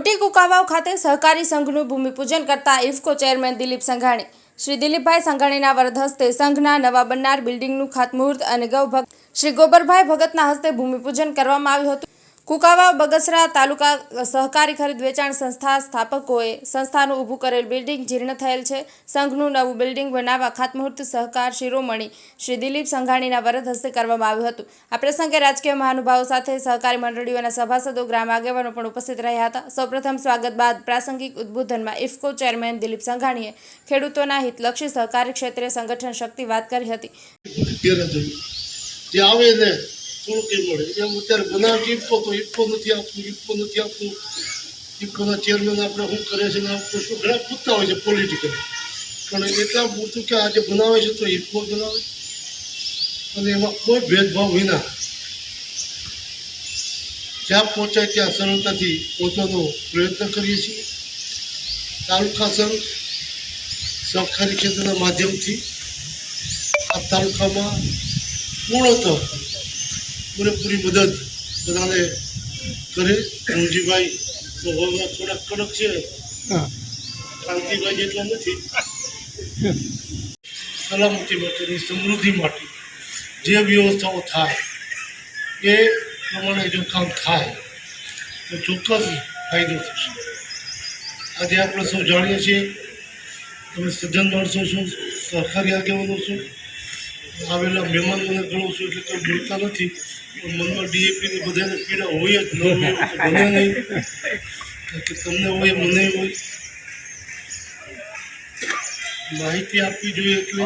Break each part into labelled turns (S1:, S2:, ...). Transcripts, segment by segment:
S1: મોટી કુકાવાવ ખાતે સહકારી સંઘનું ભૂમિપૂજન કરતા ઇફકો ચેરમેન દિલીપ સંઘાણી. શ્રી દિલીપભાઈ સંઘાણીના વરદ હસ્તે સંઘના નવા બનનાર બિલ્ડિંગનું ખાતમુહૂર્ત અને ગૌભક્ત શ્રી ગોબરભાઈ ભગતના હસ્તે ભૂમિપૂજન કરવામાં આવ્યું હતું. કુકાવાવ બગસરા તાલુકા સહકારી ખરીદ વેચાણ સંસ્થા સ્થાપકોએ સંસ્થાનું ઊભું કરેલ બિલ્ડિંગ જીર્ણ થયેલ છે. સંઘનું નવું બિલ્ડિંગ બનાવવા ખાતમુહૂર્ત સહકાર શિરોમણી શ્રી દિલીપ સંઘાણીના વરદ હસ્તે કરવામાં આવ્યું હતું. આ પ્રસંગે રાજકીય મહાનુભાવો સાથે સહકારી મંડળીઓના સભાસદો, ગ્રામ આગેવાનો પણ ઉપસ્થિત રહ્યા હતા. સૌપ્રથમ સ્વાગત બાદ પ્રાસંગિક ઉદ્બોધનમાં ઇફકો ચેરમેન દિલીપ સંઘાણીએ ખેડૂતોના હિતલક્ષી સહકારી ક્ષેત્રે સંગઠન શક્તિ વાત કરી હતી.
S2: એ મળે. એમ અત્યારે બનાવ ઈપકો તો ઈપકો નથી આપતું ઈપકો નથી આપતું. ઈપકોના ચેરમેન આપણે શું કરે છે ને આપણે શું ઘણા પૂછતા હોય છે પોલિટિકલ પણ એટલા પૂછતું કે આજે બનાવે છે તો ઈપકો બનાવે. અને એમાં કોઈ ભેદભાવ વિના જ્યાં પહોંચાય ત્યાં સરળતાથી પહોંચવાનો પ્રયત્ન કરીએ છીએ. તાલુકા સંઘ સહકારી ક્ષેત્રના માધ્યમથી આ તાલુકામાં પૂર્ણતઃ પૂરેપૂરી મદદ બધાને કરે. રણજીભાઈ સ્વભાવમાં થોડાક કડક છે. કાંતિભાઈ જેટલા નથી. સલામતી માટેની સમૃદ્ધિ માટે જે વ્યવસ્થાઓ થાય એ પ્રમાણે જો કામ થાય તો ચોક્કસ ફાયદો થશે. આજે આપણે સૌ જાણીએ છીએ તમે સજ્જન માણસો છો સરકારી આગેવાનો છો? આવેલા મહેમાનોને ગણું છું એટલે કોઈ બોલતા નથી. પણ મનમાં ડીએપીની બધાને પીડા હોય જ ન હોય બને નહીં. કે તમને હોય મને હોય. માહિતી આપવી જોઈએ એટલે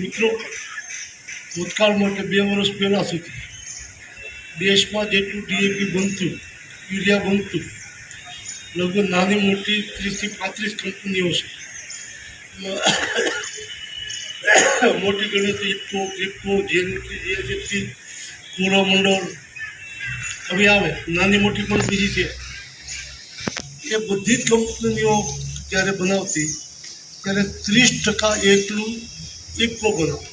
S2: મિત્રો ભૂતકાળ માટે બે વર્ષ પહેલાં સુધી દેશમાં જેટલું ડીએપી બનતું યુરિયા બનતું લગભગ નાની મોટી ત્રીસથી પાંત્રીસ કંપનીઓ છે. મોટી ગણતરી ઇફકો ક્રિપ્કો જે જેટલી કોરોમંડળ હવે આવે. નાની મોટી પણ બીજી છે. એ બધી જ કંપનીઓ જ્યારે બનાવતી, ત્યારે ત્રીસ ટકા એટલું ઇફકો બનાવે.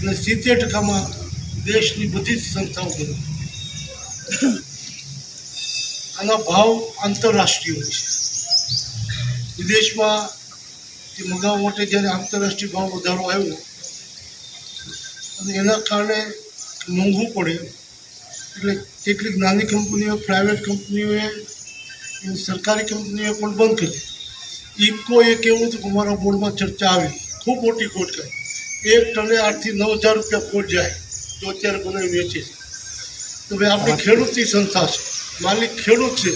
S2: અને સિત્તેર ટકામાં દેશની બધી જ સંસ્થાઓ બનાવતી આના ભાવ આંતરરાષ્ટ્રીય હોય છે. વિદેશમાં એ મગાવવા માટે જ્યારે આંતરરાષ્ટ્રીય ભાવ વધારો આવ્યો અને એના કારણે મોંઘું પડે એટલે કેટલીક નાની કંપનીઓ પ્રાઇવેટ કંપનીઓએ સરકારી કંપનીઓએ પણ બંધ કરી ઇફકો એક એવું હતું કે અમારા બોર્ડમાં ચર્ચા આવી ખૂબ મોટી ખોટ કરી. એક ટને આઠથી નવ હજાર રૂપિયા ખોટ જાય તો અત્યારે બનાવી વેચે છે. તો ભાઈ આપણી ખેડૂતની સંસ્થા છે. માલિક ખેડૂત છે.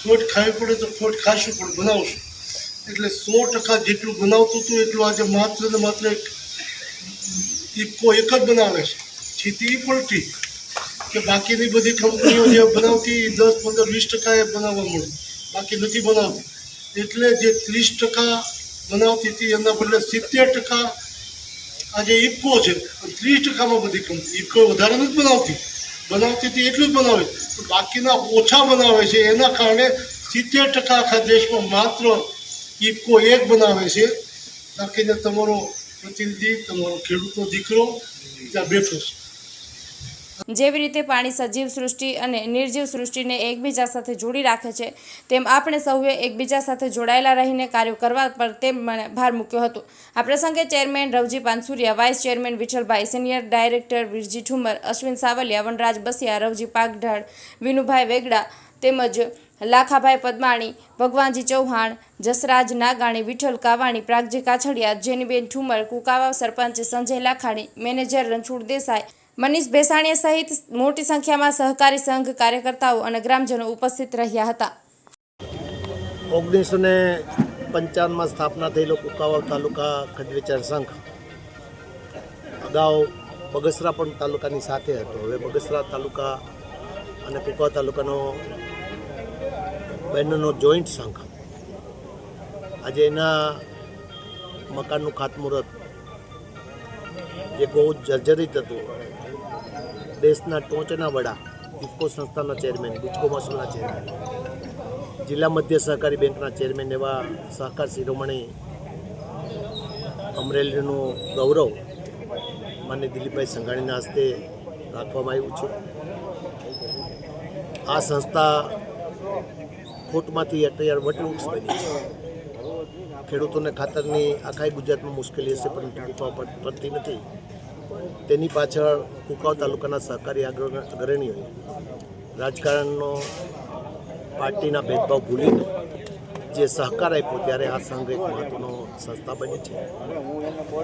S2: ખોટ ખાવી પડે તો ખોટ ખાશું પણ બનાવશું. એટલે સો ટકા જેટલું બનાવતું હતું, એટલું આજે માત્ર ને માત્ર એક ઇફકો એક જ બનાવે છે. સ્થિતિ પલટી કે બાકીની બધી કંપનીઓ જે બનાવતી દસ, પંદર, વીસ ટકા એ બનાવવા મળ્યું. બાકી નથી બનાવતી. એટલે જે ત્રીસ ટકા બનાવતી હતી, એના બદલે સિત્તેર ટકા આજે ઇફકો છે. ત્રીસ ટકામાં બધી કંપની ઇફકો વધારે નથી બનાવતી. બનાવતી હતી એટલું જ બનાવે બાકીના ઓછા બનાવે છે. એના કારણે સિત્તેર ટકા આખા દેશમાં માત્ર ઇફકો એક બનાવે છે. બાકીને તમારો પ્રતિનિધિ, તમારો ખેડૂતનો દીકરો ત્યાં બેઠો છે.
S1: જેવી રીતે પાણી સજીવ સૃષ્ટિ અને નિર્જીવ સૃષ્ટિને એકબીજા સાથે જોડી રાખે છે, તેમ આપણે સૌએ એકબીજા સાથે જોડાયેલા રહીને કાર્યો કરવા પર તેમણે ભાર મૂક્યો હતો. આ પ્રસંગે chairman Ravji Pansuriya, vice chairman Vitthalbhai senior director Virji Thumar, Ashwin Savaliya, Vanraj Basiya, Ravji Pagadhal Vinubhai Vegada તેમજ લાખાભાઈ પદમાણી, ભગવાનજી ચૌહાણ, જસરાજ નાગાણી, વિઠ્ઠલ કાવાણી, પ્રાગજી કાછડિયા, જેનીબેન ઠુમર કુકાવા સરપંચ સંજય લાખાણી, મેનેજર રણછોડ દેસાઈ, મનીષ ભેસાણીયા સહિત મોટી સંખ્યામાં સહકારી સંઘ કાર્યકર્તાઓ અને ગ્રામજનો ઉપસ્થિત રહ્યા હતા.
S3: ઓગણીસો ને પંચાવનમાં સ્થાપના થયેલો કુકાવાવ તાલુકા ખડવેચાર સંઘ. અગાઉ બગસરા પણ તાલુકાની સાથે હતો. હવે બગસરા તાલુકા અને કુકાવાવ તાલુકાનો બહેનોનો જોઈન્ટ સંઘ આજે એના મકાનનું ખાતમુહૂર્ત, જે બહુ જર્જરિત હતું. દેશના ટોચના વડા, ઇફકો સંસ્થાના ચેરમેન ગુજકો મસૂલના ચેરમેન જિલ્લા મધ્ય સહકારી બેંકના ચેરમેન એવા સહકાર શિરોમણી અમરેલીનું ગૌરવ માન્ય દિલીપભાઈ સંઘાણીના હસ્તે રાખવામાં આવ્યું છે. આ સંસ્થા ખોટમાંથી અત્યારે વટવૃક્ષ બની છે. ખેડૂતોને ખાતરની આખાય ગુજરાતમાં મુશ્કેલી હશે, પણ ટૂંકાવ પડતી નથી. તેની પાછળ કુકાવ તાલુકાના સહકારી અગ્ર- અગ્રણીઓએ રાજકારણનો પાર્ટીના ભેદભાવ ભૂલીને જે સહકાર આપ્યો, ત્યારે આ સંઘ એક મહત્વનો સંસ્થા બની છે.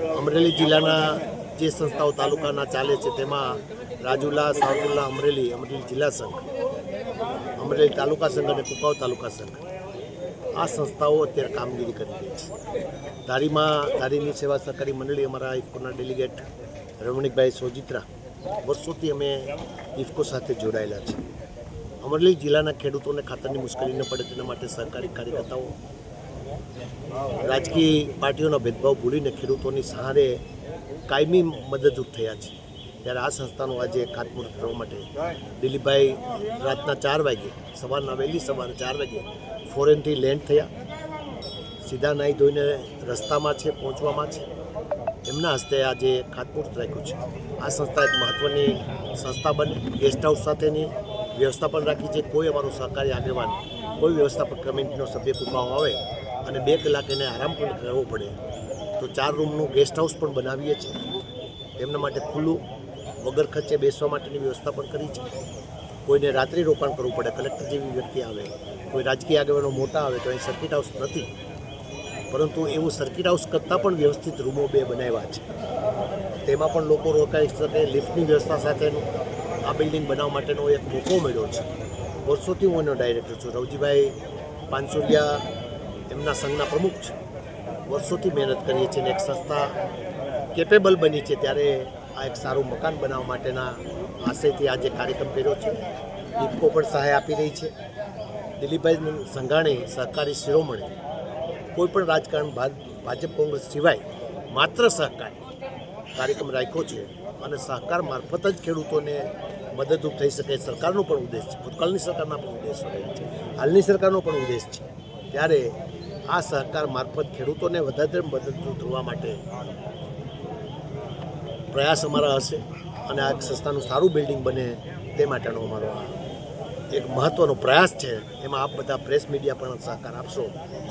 S3: અમરેલી જિલ્લાના જે સંસ્થાઓ તાલુકાના ચાલે છે, તેમાં રાજુલા, સાવરકુંડલા, અમરેલી અમરેલી જિલ્લા સંઘ અમરેલી તાલુકા સંઘ અને કુકાવ તાલુકા સંઘ આ સંસ્થાઓ અત્યારે કામગીરી કરી રહી છે. ધારીમાં, ધારીની સેવા સહકારી મંડળી અમારા ઇફકોના ડેલિગેટ રમણીકભાઈ સોજિત્રા વર્ષોથી અમે ઇફકો સાથે જોડાયેલા છે. અમરેલી જિલ્લાના ખેડૂતોને ખાતરની મુશ્કેલી ન પડે તેના માટે સહકારી કાર્યકર્તાઓ, રાજકીય પાર્ટીઓનો ભેદભાવ ભૂલીને ખેડૂતોની સહારે કાયમી મદદરૂપ થયા છે. ત્યારે આ સંસ્થાનું આજે ખાતમુહૂર્ત કરવા માટે દિલીપભાઈ રાતના ચાર વાગે સવારના વહેલી સવારે ચાર વાગે ફોરેનથી લેન્ડ થયા. સીધા નાહી ધોઈને રસ્તામાં છે, પહોંચવામાં છે. એમના હસ્તે આજે ખાતમુહૂર્ત રાખ્યું છે. આ સંસ્થા એક મહત્ત્વની સંસ્થા બને. ગેસ્ટ હાઉસ સાથેની વ્યવસ્થા પણ રાખી છે. કોઈ અમારું સહકારી આગેવાન, કોઈ વ્યવસ્થાપક કમિટીનો સભ્ય કુપાવ આવે અને બે કલાક એને આરામ પણ કરવો પડે, તો ચાર રૂમનું ગેસ્ટ હાઉસ પણ બનાવીએ છીએ. એમના માટે ખુલ્લું વગર ખર્ચે બેસવા માટેની વ્યવસ્થા પણ કરી છે. કોઈને રાત્રિ રોકાણ કરવું પડે, કલેક્ટર જેવી વ્યક્તિ આવે, કોઈ રાજકીય આગેવાનો મોટા આવે તો અહીં સર્કિટ હાઉસ નથી. પરંતુ એવું સર્કિટ હાઉસ કરતાં પણ વ્યવસ્થિત રૂમો બે બનાવ્યા છે. તેમાં પણ લોકો રોકાઈ શકે, લિફ્ટની વ્યવસ્થા સાથેનું આ બિલ્ડિંગ બનાવવા માટેનો એક મોકો મળ્યો છે. વર્ષોથી હું એનો ડાયરેક્ટર છું. રવજીભાઈ પાનસુરિયા એમના સંઘના પ્રમુખ છે. વર્ષોથી મહેનત કરીએ છીએ અને એક સંસ્થા કેપેબલ બની છે. ત્યારે આ એક સારું મકાન બનાવવા માટેના આશયથી આજે કાર્યક્રમ કર્યો છે. ઇફકો પણ સહાય આપી રહી છે. દિલીપભાઈ સંઘાણે સહકારી શિરોમણી કોઈપણ રાજકારણ ભાજપ કોંગ્રેસ સિવાય માત્ર સહકારી કાર્યક્રમ રાખ્યો છે અને સહકાર મારફત જ ખેડૂતોને મદદરૂપ થઈ શકે સરકારનો પણ ઉદ્દેશ છે. ભૂતકાળની સરકારના પણ ઉદ્દેશ રહ્યા છે. હાલની સરકારનો પણ ઉદ્દેશ છે. ત્યારે આ સહકાર મારફત ખેડૂતોને વધારે મદદરૂપ થવા માટે પ્રયાસ અમારા હશે અને આ સંસ્થાનું સારું બિલ્ડિંગ બને તે માટેનો અમારો આ એક મહત્ત્વનો પ્રયાસ છે. એમાં આપ બધા પ્રેસ મીડિયા પણ સહકાર આપશો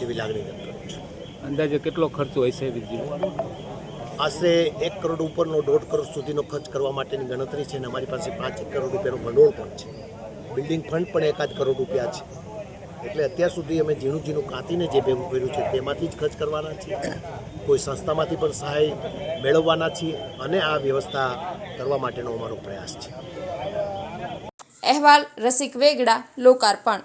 S3: એવી લાગણી વ્યક્ત કરું છું.
S4: અંદાજે કેટલો ખર્ચો હશે વિજયભાઈ
S3: આશરે એક કરોડ ઉપરનો દોઢ કરોડ સુધીનો ખર્ચ કરવા માટેની ગણતરી છે અને અમારી પાસે પાંચ એક કરોડ રૂપિયાનો ભંડોળ પણ છે. બિલ્ડિંગ ફંડ પણ એકાદ કરોડ રૂપિયા છે. એટલે અત્યાર સુધી અમે ઝીણું ઝીણું કાંતીને જે ભેગું કર્યું છે, તેમાંથી જ ખર્ચ કરવાના છીએ. કોઈ સંસ્થામાંથી પણ સહાય મેળવવાના છીએ અને આ વ્યવસ્થા કરવા માટેનો અમારો પ્રયાસ છે.
S1: અહેવાલ રસિક વેગડા, લોકાર્પણ.